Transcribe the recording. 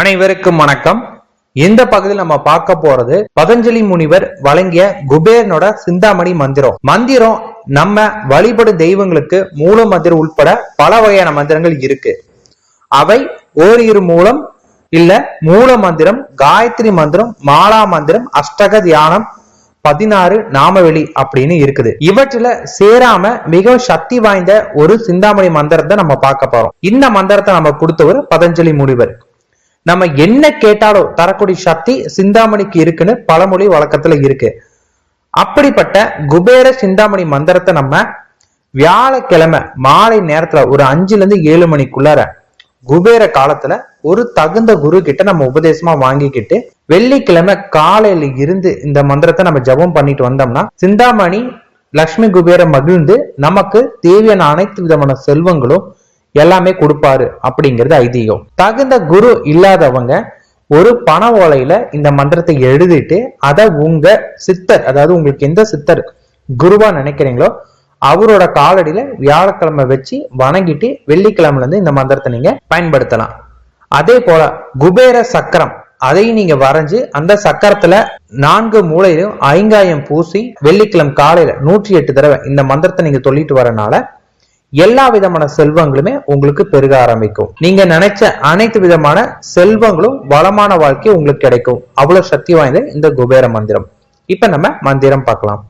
அனைவருக்கும் வணக்கம். இந்த பகுதியில் நம்ம பார்க்க போறது பதஞ்சலி முனிவர் வழங்கிய குபேரனோட சிந்தாமணி மந்திரம். மந்திரம் நம்ம வழிபடும் தெய்வங்களுக்கு மூல மந்திரம் உட்பட பல வகையான மந்திரங்கள் இருக்கு. அவை ஓரிரு மூலம் இல்ல மூல மந்திரம் காயத்ரி மந்திரம் மாலா மந்திரம் அஷ்டக தியானம் பதினாறு நாமவெளி அப்படின்னு இருக்குது. இவற்றில சேராம மிகவும் சக்தி வாய்ந்த ஒரு சிந்தாமணி மந்திரத்தை நம்ம பார்க்க போறோம். இந்த மந்திரத்தை நம்ம கொடுத்தவர் பதஞ்சலி முனிவர். நம்ம என்ன கேட்டாலும் தரக்கூடிய சக்தி சிந்தாமணிக்கு இருக்குன்னு பழமொழி வழக்கத்துல இருக்கு. அப்படிப்பட்ட குபேர சிந்தாமணி மந்திரத்தை நம்ம வியாழக்கிழமை மாலை நேரத்துல ஒரு அஞ்சுல இருந்து ஏழு மணிக்குள்ளார குபேர காலத்துல ஒரு தகுந்த குரு கிட்ட நம்ம உபதேசமா வாங்கிக்கிட்டு வெள்ளிக்கிழமை காலையில இருந்து இந்த மந்திரத்தை நம்ம ஜபம் பண்ணிட்டு வந்தோம்னா சிந்தாமணி லக்ஷ்மி குபேர மகிழ்ந்து நமக்கு தேவையான அனைத்து விதமான செல்வங்களும் எல்லாமே கொடுப்பாரு அப்படிங்கிறது ஐதீகம். தகுந்த குரு இல்லாதவங்க ஒரு பண ஓலையில இந்த மந்திரத்தை எழுதிட்டு அதை உங்க சித்தர் அதாவது உங்களுக்கு எந்த சித்தர் குருவா நினைக்கிறீங்களோ அவரோட காலடியில வியாழக்கிழமை வச்சு வணங்கிட்டு வெள்ளிக்கிழமைல இருந்து இந்த மந்திரத்தை நீங்க பயன்படுத்தலாம். அதே போல குபேர சக்கரம் அதையும் நீங்க வரைஞ்சு அந்த சக்கரத்துல நான்கு மூளையிலும் ஐங்காயம் பூசி வெள்ளிக்கிழமை காலையில நூற்றி எட்டு தடவை இந்த மந்திரத்தை நீங்க சொல்லிட்டு வரனால எல்லா விதமான செல்வங்களுமே உங்களுக்கு பெருக ஆரம்பிக்கும். நீங்க நினைச்ச அனைத்து விதமான செல்வங்களும் வளமான வாழ்க்கை உங்களுக்கு கிடைக்கும். அவ்வளவு சக்தி வாய்ந்த இந்த குபேர மந்திரம். இப்ப நம்ம மந்திரம் பார்க்கலாம்.